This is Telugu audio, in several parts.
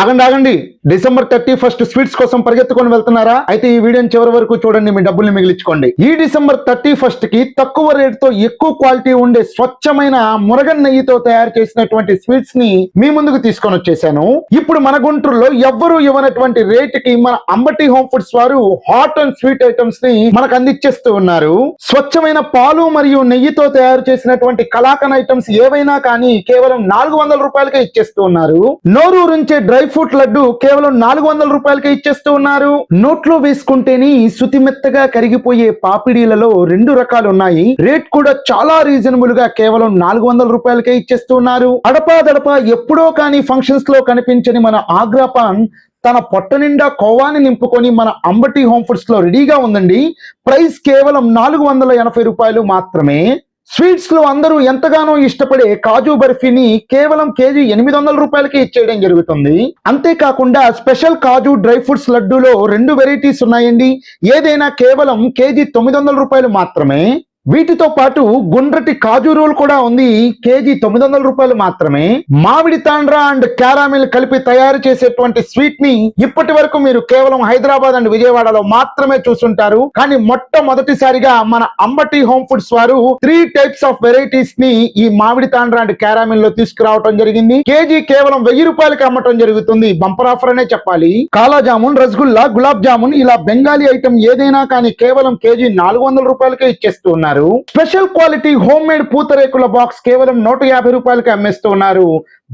ఆగండి ఆగండి. డిసెంబర్ థర్టీ ఫస్ట్ స్వీట్స్ కోసం పరిగెత్తుకొని వెళ్తున్నారా? అయితే ఈ వీడియోని చివరి వరకు చూడండి మీ డబ్బుల్ని మిగిలించుకోండి. ఈ డిసెంబర్ థర్టీ ఫస్ట్కి తక్కువ రేట్తో ఎక్కువ క్వాలిటీ ఉండే స్వచ్ఛమైన మురగన్ నెయ్యితో తయారు చేసినటువంటి స్వీట్స్ని మీ ముందుకు తీసుకొని వచ్చేసాను. ఇప్పుడు మన గుంటూరులో ఎవ్వరూ ఇవ్వనటువంటి రేట్కి మన అంబటి హోమ్ ఫుడ్స్ వారు హాట్ అండ్ స్వీట్ ఐటమ్స్ని మనకు అందించేస్తూ ఉన్నారు. స్వచ్ఛమైన పాలు మరియు నెయ్యితో తయారు చేసినటువంటి కలాకన్ ఐటమ్స్ ఏవైనా కానీ కేవలం నాలుగు వందల రూపాయలకే ఇచ్చేస్తూ ఉన్నారు. నోరూరించే డ్రై ఫ్రూట్ లడ్డు కేవలం నాలుగు వందల రూపాయలకే ఇచ్చేస్తూ ఉన్నారు. నోట్లో వేసుకుంటేనే శుతిమెత్తగా కరిగిపోయే పాపిడీలలో రెండు రకాలు ఉన్నాయి. రేట్ కూడా చాలా రీజనబుల్గా కేవలం నాలుగు వందల రూపాయలకే ఇచ్చేస్తూ ఉన్నారు. అడపాదడపా ఎప్పుడో కానీ ఫంక్షన్స్లో కనిపించని మన ఆగ్రా పాన్ తన పొట్ట నిండా కోవాని నింపుకొని మన అంబటి హోమ్ ఫుడ్స్లో రెడీగా ఉందండి. ప్రైస్ కేవలం నాలుగు వందల ఎనభై రూపాయలు మాత్రమే. స్వీట్స్లో అందరూ ఎంతగానో ఇష్టపడే కాజు బర్ఫీని కేవలం కేజీ ఎనిమిది వందల రూపాయలకి ఇచ్చేయడం జరుగుతుంది. అంతేకాకుండా స్పెషల్ కాజు డ్రై ఫ్రూట్స్ లడ్డూలో రెండు వెరైటీస్ ఉన్నాయండి. ఏదైనా కేవలం కేజీ తొమ్మిది వందల రూపాయలు మాత్రమే. వీటితో పాటు గుండ్రటి కాజు రోల్ కూడా ఉంది. కేజీ తొమ్మిది వందల రూపాయలు మాత్రమే. మామిడి తాండ్రా అండ్ క్యారామిల్ కలిపి తయారు చేసేటువంటి స్వీట్ని ఇప్పటి వరకు మీరు కేవలం హైదరాబాద్ అండ్ విజయవాడలో మాత్రమే చూస్తుంటారు కానీ మొట్టమొదటిసారిగా మన అంబటి హోమ్ ఫుడ్స్ వారు త్రీ టైప్స్ ఆఫ్ వెరైటీస్ని ఈ మామిడి తాండ్రా అండ్ క్యారామిల్లో తీసుకురావడం జరిగింది. కేజీ కేవలం వెయ్యి రూపాయలకి అమ్మటం జరుగుతుంది. బంపర్ ఆఫర్ అనే చెప్పాలి. కాలా జామున్ రసగుల్లా గులాబ్ జామున్ ఇలా బెంగాలీ ఐటమ్ ఏదైనా కానీ కేవలం కేజీ నాలుగు వందల రూపాయలకే ఇచ్చేస్తూ ఉన్నారు. స్పెషల్ క్వాలిటీ హోమ్ మేడ్ పూతరేకుల బాక్స్ కేవలం నూట యాభై రూపాయలకి అమ్మేస్తూ ఉన్నారు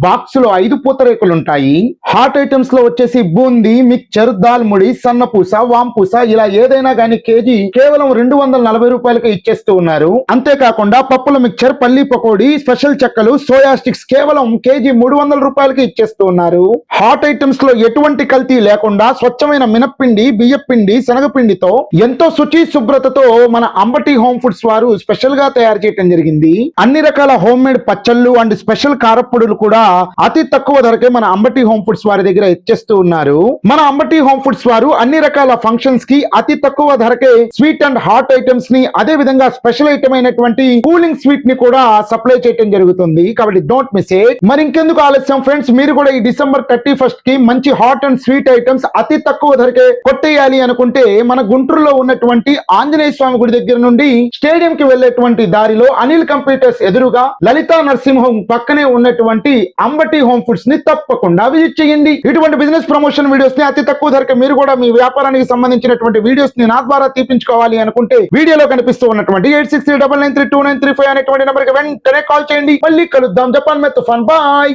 బాక్స్లో ఐదు పూతరేకులు ఉంటాయి. హాట్ ఐటమ్స్లో వచ్చేసి బూందీ మిక్చర్ దాల్ముడి సన్నపూస వాంపూస ఇలా ఏదైనా గానీ కేజీ కేవలం రెండు వందల నలభై రూపాయలకి ఇచ్చేస్తూ ఉన్నారు. అంతేకాకుండా పప్పుల మిక్చర్ పల్లి పకోడీ స్పెషల్ చెక్కలు సోయా స్టిక్స్ కేవలం కేజీ మూడు వందల రూపాయలకి ఇచ్చేస్తూ ఉన్నారు. హాట్ ఐటమ్స్లో ఎటువంటి కల్తీ లేకుండా స్వచ్ఛమైన మినప్పిండి బియ్యపిండి శనగపిండితో ఎంతో శుచి శుభ్రతతో మన అంబటి హోమ్ ఫుడ్స్ వారు స్పెషల్గా తయారు చేయడం జరిగింది. అన్ని రకాల హోమ్ మేడ్ పచ్చళ్ళు అండ్ స్పెషల్ కారప్పొడులు కూడా అతి తక్కువ ధరకే మన అంబటి హోమ్ ఫుడ్స్ వారి దగ్గర ఇచ్చేస్తూ ఉన్నారు. మన అంబటి హోమ్ ఫుడ్స్ వారు అన్ని రకాల ఫంక్షన్స్కి అతి తక్కువ ధరకే స్వీట్ అండ్ హాట్ ఐటమ్స్ని అదే విధంగా స్పెషల్ ఐటమ్ అయినటువంటి కూలింగ్ స్వీట్ని కూడా సప్లై చేయడం జరుగుతుంది. కాబట్టి డోంట్ మిస్ ఇట్ మరి ఇంకెందుకు ఆలస్యం ఫ్రెండ్స్ మీరు కూడా ఈ డిసెంబర్ థర్టీ ఫస్ట్కి మంచి హాట్ అండ్ స్వీట్ ఐటమ్స్ అతి తక్కువ ధరకే కొట్టేయాలి అనుకుంటే మన గుంటూరులో ఉన్నటువంటి ఆంజనేయ స్వామి గుడి దగ్గర నుండి స్టేడియం స్టేడియంకి వెళ్ళేటువంటి దారిలో అనిల్ కంప్యూటర్స్ ఎదురుగా లలితా నర్సింహం పక్కనే ఉన్నటువంటి అంబటి హోమ్ ఫుడ్స్ని తప్పకుండా విజిట్ చేయండి. ఇటువంటి బిజినెస్ ప్రమోషన్ వీడియోస్ని అతి తక్కువ ధరకే మీరు కూడా మీ వ్యాపారానికి సంబంధించినటువంటి వీడియోస్ని నా ద్వారా తీపించుకోవాలి అనుకుంటే వీడియోలో కనిపిస్తూ ఉన్నటువంటి eight six three double nine three two nine three five అనేటువంటి నెంబర్కి వెంటనే కాల్ చేయండి. మళ్ళీ కలుద్దాం. జపాన్ మెత్ ఫన్ బాయ్.